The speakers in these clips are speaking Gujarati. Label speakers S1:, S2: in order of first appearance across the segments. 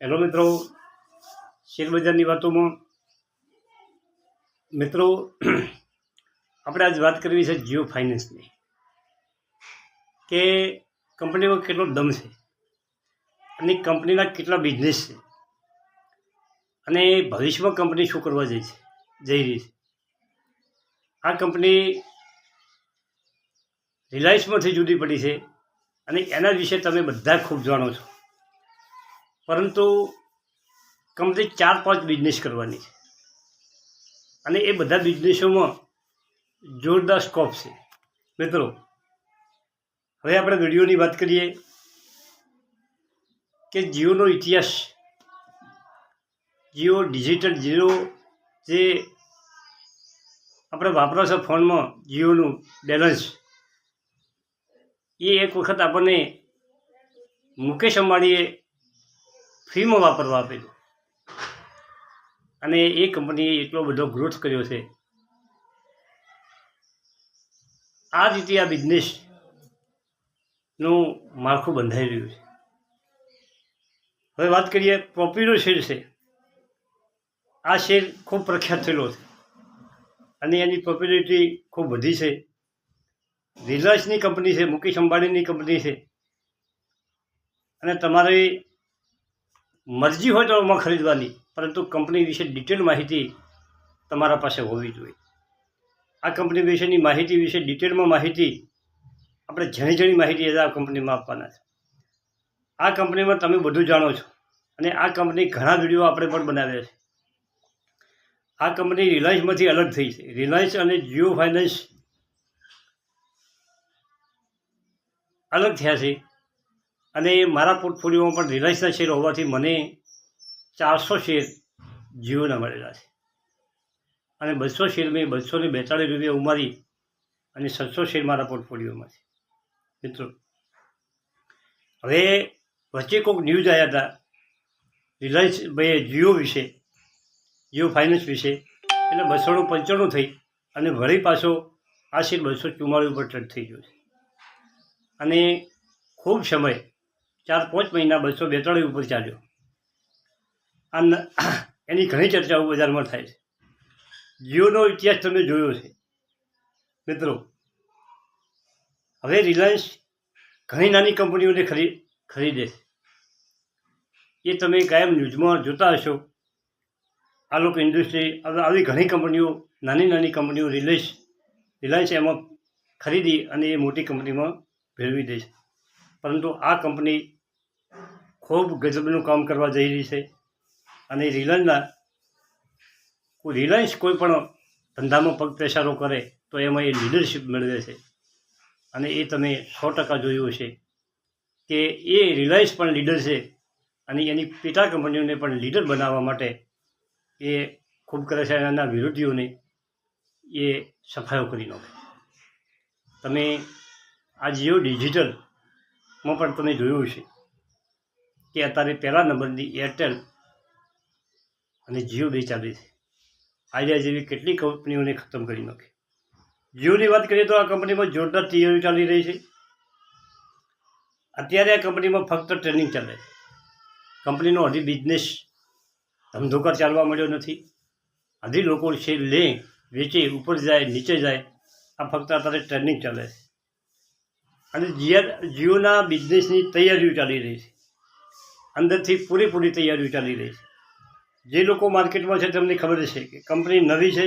S1: હેલો મિત્રો. શેરબજારની વાતોમાં, મિત્રો, આપણે આજ વાત કરવી છે જીઓ ફાઇનાન્સની, કે કંપનીમાં કેટલો દમ છે અને કંપનીના કેટલા બિઝનેસ છે અને ભવિષ્યમાં કંપની શું કરવા જઈ છે, જઈ રહી છે. આ કંપની રિલાયન્સમાંથી જુદી પડી છે અને એના વિશે તમે બધા ખૂબ જાણો છો. પરંતુ કંપની ચાર પાંચ બિઝનેસ કરવાની છે. અને એ બધા બિઝનેસોમાં જોરદાર સ્કોપ છે. મિત્રો, હવે આપણે વિડીયોની વાત કરીએ કે જીઓનો ઇતિહાસ, જીઓ ડિજિટલ જીઓ જે આપણે વાપરો છો ફોનમાં જીઓનું બેલેન્સ એ એક વખત આપણને મુકેશ અંબાણીએ ફ્રીમાં વાપરવા આપેલું. અને એ કંપનીએ એટલો બધો ગ્રોથ કર્યો છે. આ રીતે આ બિઝનેસનું માળખું બંધાઈ રહ્યું છે. હવે વાત કરીએ પોપ્યુલર શેર છે. આ શેર ખૂબ પ્રખ્યાત થયેલો છે. અને એની પોપ્યુલરિટી ખૂબ વધી છે. રિલાયન્સની કંપની છે, મુકેશ અંબાણીની કંપની છે. અને તમારી મરજી હોય તો ખરીદવાની, પરંતુ કંપની વિશે ડિટેલ માહિતી તમારા પાસે હોવી જોઈએ. આ કંપની વિશેની માહિતી વિશે ડિટેલમાં માહિતી આપણે ઝણી ઘણી માહિતી આ કંપનીમાં આપવાના છે. આ કંપનીમાં તમે બધું જાણો છો અને આ કંપની ઘણા વીડિયો આપણે પણ બનાવ્યા છે. આ કંપની રિલાયન્સમાંથી અલગ થઈ છે. રિલાયન્સ અને જીઓ ફાઇનાન્સ અલગ થયા છે. અને મારા પોર્ટફોલિયોમાં પણ રિલાયન્સના શેર હોવાથી મને ચારસો શેર જીઓના મળેલા છે. અને બસો શેર મેં બસો ને બેતાળીસ રૂપિયા ઉમારી અને સત્સો શેર મારા પોર્ટફોલિયોમાં છે. મિત્રો, હવે વચ્ચે કોઈક ન્યૂઝ આવ્યા હતા. રિલાયન્સ ભાઈ જીઓ વિશે, જીઓ ફાઇનાન્સ વિશે, એટલે બસોનું પંચાણું થઈ અને વળી પાછો આ શેર બસો ચુમ્માળીસ ઉપર ટ્રેડ થઈ ગયો છે. અને ખૂબ સમય ચાર પાંચ મહિના બસો બેતાળીસ ઉપર ચાલ્યો. આ એની ઘણી ચર્ચાઓ બજારમાં થાય છે. જીઓનો ઇતિહાસ તમે જોયો છે. મિત્રો, હવે રિલાયન્સ ઘણી નાની કંપનીઓને ખરી ખરીદે છે. એ તમે કાયમ ન્યૂઝમાં જોતા હશો. આ લોકો ઇન્ડસ્ટ્રી આવી ઘણી કંપનીઓ, નાની નાની કંપનીઓ રિલાયન્સ રિલાયન્સ એમાં ખરીદી અને એ મોટી કંપનીમાં ભેળવી દે છે. પરંતુ આ કંપની ખૂબ ગજબનું કામ કરવા જઈ રહી છે. અને રિલાયન્સના રિલાયન્સ કોઈ પણ ધંધામાં પગ પેસારો કરે તો એમાં એ લીડરશીપ મેળવે છે. અને એ તમે સો ટકા જોયું હશે કે એ રિલાયન્સ પણ લીડર છે અને એની પેટા કંપનીઓને પણ લીડર બનાવવા માટે એ ખૂબ કરે છે એના વિરોધીઓને એ સફાયો કરી નાખે. તમે આ જીઓ ડિજિટલમાં પણ તમે જોયું છે કે અત્યારે પહેલા નંબરની એરટેલ અને જીઓ બે ચાલી છે. આઈડિયા જેવી કેટલી કંપનીઓને ખતમ કરી નાખી. જીઓની વાત કરીએ તો આ કંપનીમાં જોરદાર તૈયારી ચાલી રહી છે. અત્યારે આ કંપનીમાં ફક્ત ટ્રેનિંગ ચાલે છે. કંપનીનો હજી બિઝનેસ ધમધોકર ચાલવા મળ્યો નથી. હજી લોકો છે લે, વેચે, ઉપર જાય, નીચે જાય, આ ફક્ત અત્યારે ટ્રેનિંગ ચાલે છે. અને જીઆર જીઓના બિઝનેસની તૈયારીઓ ચાલી રહી છે. અંદરથી પૂરેપૂરી તૈયારીઓ ચાલી રહી છે. જે લોકો માર્કેટમાં છે તેમને ખબર છે કે કંપની નવી છે,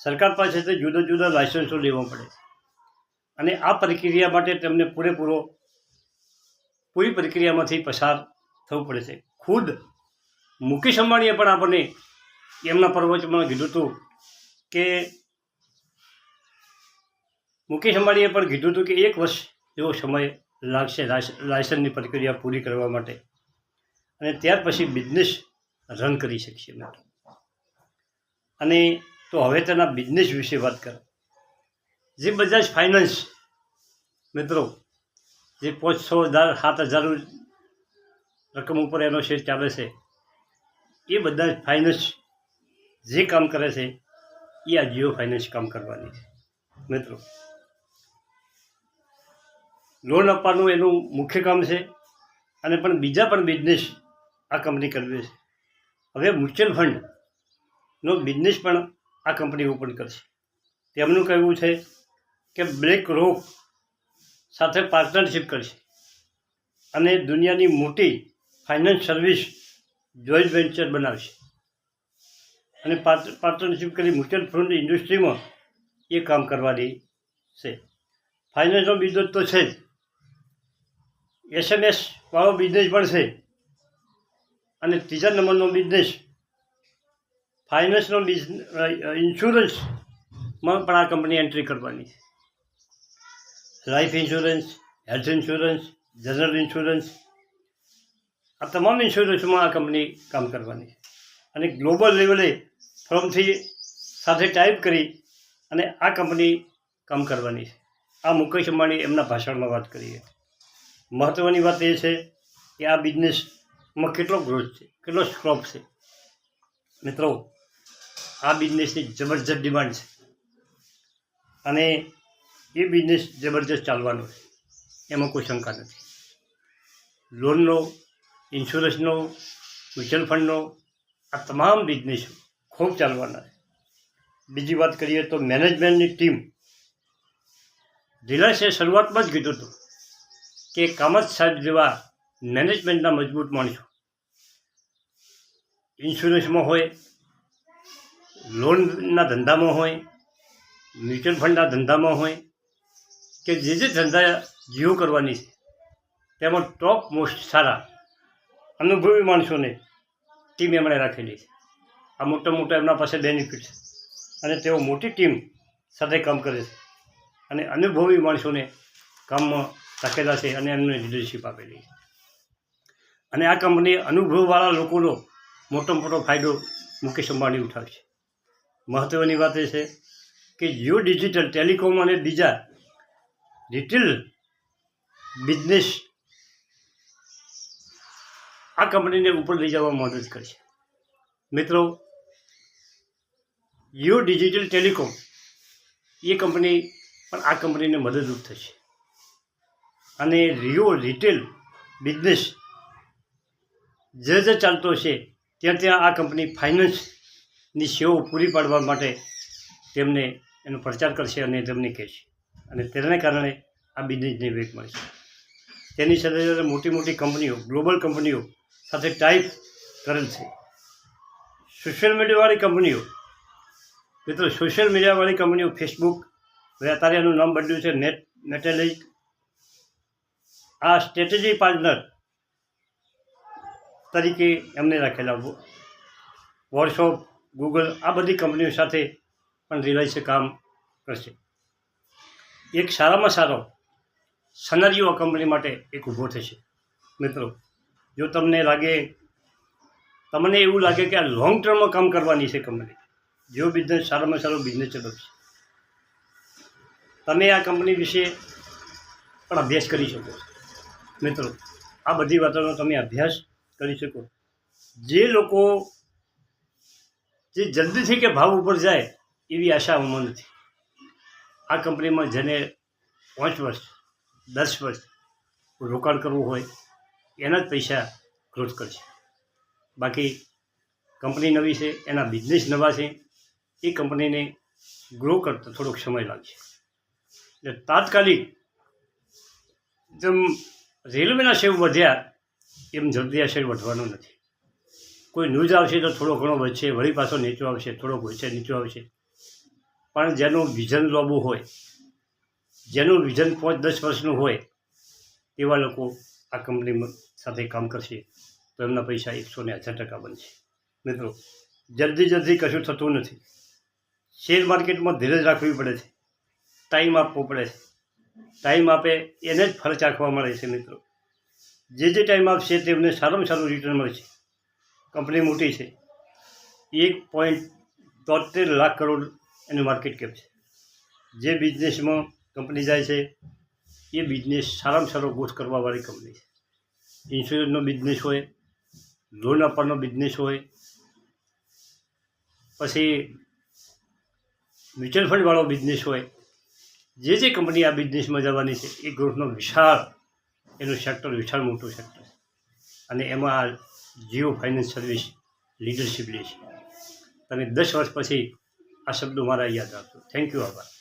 S1: સરકાર પાસેથી જુદા જુદા લાયસન્સો લેવા પડે અને આ પ્રક્રિયા માટે તેમને પૂરેપૂરો, પૂરી પ્રક્રિયામાંથી પસાર થવું પડે છે. ખુદ મુકેશ અંબાણીએ પણ આપણને એમના પ્રવચનમાં કીધું હતું કે, મુકેશ અંબાણીએ પણ કીધું હતું કે એક વર્ષ એવો સમય લાગશે લાયસન્સની પ્રક્રિયા પૂરી કરવા માટે. અને ત્યાર પછી બિઝનેસ રન કરી શકીએ મિત્રો અને તો હવે તેના બિઝનેસ વિશે વાત કરો. જે બજાજ ફાઇનાન્સ મિત્રો, જે પાંચસો હજાર, સાત હજાર રકમ ઉપર એનો શેર ચાલે છે, એ બધા ફાઇનાન્સ જે કામ કરે છે, એ આ જીઓ ફાઇનાન્સ કામ કરવાની છે. મિત્રો લોન આપવાનું એનું મુખ્ય કામ છે, અને પણ બીજા પણ બિઝનેસ આ કંપની કરવી છે. હવે મ્યુચ્યુઅલ ફંડનો બિઝનેસ પણ આ કંપની ઓપન કરશે. તેમનું કહેવું છે કે બ્લેક રોક સાથે પાર્ટનરશિપ કરશે. અને દુનિયાની મોટી ફાઇનાન્સ સર્વિસ જોઈન્ટ વેન્ચર બનાવશે. અને પાર્ટનરશિપ કરી મ્યુચ્યુઅલ ફંડ ઇન્ડસ્ટ્રીમાં એ કામ કરવાની છે. ફાઇનાન્સનો બિઝનેસ તો છે જ. એસએમએસ વાળો બિઝનેસ પણ છે. અને ત્રીજા નંબરનો બિઝનેસ ફાઇનાન્સનો બિઝનેસ ઇન્સ્યોરન્સમાં પણ આ કંપની એન્ટ્રી કરવાની છે. Life insurance health insurance general insurance આ તમામ ઇન્સ્યોરન્સમાં આ કંપની કામ કરવાની છે. અને ગ્લોબલ લેવલે ફોર્મથી સાથે ટાઈપ કરી અને આ કંપની કામ કરવાની છે. આ મુકેશ અંબાણી એમના ભાષણમાં વાત કરીએ. મહત્ત્વની વાત એ છે કે આ બિઝનેસમાં કેટલો ગ્રોથ છે? કેટલો સ્કોપ છે? મિત્રો, આ બિઝનેસની જબરજસ્ત ડિમાન્ડ છે. અને એ બિઝનેસ જબરજસ્ત ચાલવાનો છે. એમાં કોઈ શંકા નથી. લોનનો ઇન્સ્યોરન્સનો મ્યુચ્યુઅલ ફંડનો આ તમામ બિઝનેસ ખૂબ ચાલવાના છે. બીજી વાત કરીએ તો મેનેજમેન્ટની ટીમ રિલાયન્સે શરૂઆતમાં જ કીધું હતું કે કામત સાહેબ જેવા મેનેજમેન્ટના મજબૂત માણસો. ઇન્સ્યોરન્સમાં હોય, લોનના ધંધામાં હોય, મ્યુચ્યુઅલ ફંડના ધંધામાં હોય, કે જે જે ધંધા જીઓ કરવાની છે, તેમાં ટોપ મોસ્ટ સારા અનુભવી માણસોને ટીમ એમણે રાખેલી છે. આ મોટા મોટા એમના પાસે બેનિફિટ છે. અને તેઓ મોટી ટીમ સાથે કામ કરે છે. અને અનુભવી માણસોને કામમાં રાખેલા છે અને એમને લીડરશીપ આપેલી છે. અને આ કંપની અનુભવવાળા લોકોનો મોટો મોટો ફાયદો મુકેશ અંબાણી ઉઠાવશે મહત્ત્વની વાત એ છે કે જીઓ ડિજિટલ ટેલિકોમ અને બીજા રિટેલ બિઝનેસ આ કંપનીને ઉપર લઈ જવામાં મદદ કરશે મિત્રો, જીઓ ડિજિટલ ટેલિકોમ એ કંપની પણ આ કંપનીને મદદરૂપ થશે. અને રિયો રિટેલ બિઝનેસ જે જે ચાલતો છે, ત્યાં ત્યાં આ કંપની ફાઇનાન્સની સેવાઓ પૂરી પાડવા માટે તેમને એનો પ્રચાર કરશે અને તેમને કહેશે અને તેને કારણે આ બિઝનેસને વેગ મળશે તેની સાથે સાથે મોટી મોટી કંપનીઓ ગ્લોબલ કંપનીઓ સાથે ટાઈપ કરેલ છે. સોશિયલ મીડિયાવાળી કંપનીઓ મિત્રો સોશિયલ મીડિયાવાળી કંપનીઓ ફેસબુક હવે અત્યારે એનું નામ બદલ્યું છે નેટ મેટેલિક આ સ્ટ્રેટેજી પાર્ટનર તરીકે એમને રાખેલા વોટ્સઅપ ગૂગલ આ બધી કંપનીઓ સાથે પણ રિલાયન્સે કામ કરશે. એક સારામાં સારો સનારીઓ આ કંપની માટે એક ઊભો થશે. મિત્રો, જો તમને લાગે, તમને એવું લાગે કે આ લોંગ ટર્મમાં કામ કરવાની છે કંપની જો બિઝનેસ સારામાં સારો બિઝનેસ ચલાવશે, તમે આ કંપની વિશે પણ અભ્યાસ કરી શકો મિત્રો, આ બધી વાતોનો તમે અભ્યાસ કરી શકો. જે લોકો જે જલ્દીથી કે ભાવ ઉપર જાય એવી આશા ઉમર નથી. આ કંપનીમાં જેને પાંચ વર્ષ, દસ વર્ષ રોકાણ કરવું હોય, એના જ પૈસા ગ્રોથ કરશે. બાકી કંપની નવી છે, એના બિઝનેસ નવા છે, એ કંપનીને ગ્રો કરતો થોડોક સમય લાગશે. એટલે તાત્કાલિક જેમ રેલવેના સેવ વધ્યા એમ જલ્દી શેર વધવાનો નથી. કોઈ ન્યૂઝ આવશે તો થોડો ઘણો વધશે, વળી પાછો નીચો આવશે, થોડોક વધશે નીચો આવશે. પણ જેનું વિઝન લાંબુ હોય, જેનું વિઝન પાંચ દસ વર્ષનું હોય તેવા લોકો આ કંપની સાથે કામ કરશે, તો એમના પૈસા એકસો ને હજાર ટકા બનશે. મિત્રો, જલ્દી જલ્દી કશું થતું નથી. શેર માર્કેટમાં ધીરજ રાખવી પડે છે. ટાઈમ આપવો પડે છે. ટાઈમ આપે, એને જ ફરજ આંખવા મળે છે, મિત્રો. જે જે ટાઈમ આપશે તેમને સારામાં સારું રિટર્ન મળશે. કંપની મોટી છે. એક પોઈન્ટ તોતેર લાખ કરોડ એનું માર્કેટ કેપ છે. જે બિઝનેસમાં કંપની જાય છે, એ બિઝનેસ સારામાં સારો ગ્રોથ કરવાવાળી કંપની છે. ઇન્સ્યોરન્સનો બિઝનેસ હોય લોન આપવાનો બિઝનેસ હોય, પછી મ્યુચ્યુઅલ ફંડવાળો બિઝનેસ હોય, જે જે કંપની આ બિઝનેસમાં જવાની છે, એ ગ્રોથનો વિશાળ એનું સેક્ટર વિશાળ મોટું સેક્ટર અને એમાં જીઓ ફાઇનાન્સ સર્વિસ લીડરશિપ લે છે. તમે દસ વર્ષ પછી આ શબ્દો મારા યાદ રાખજો થેન્ક યુ આભાર.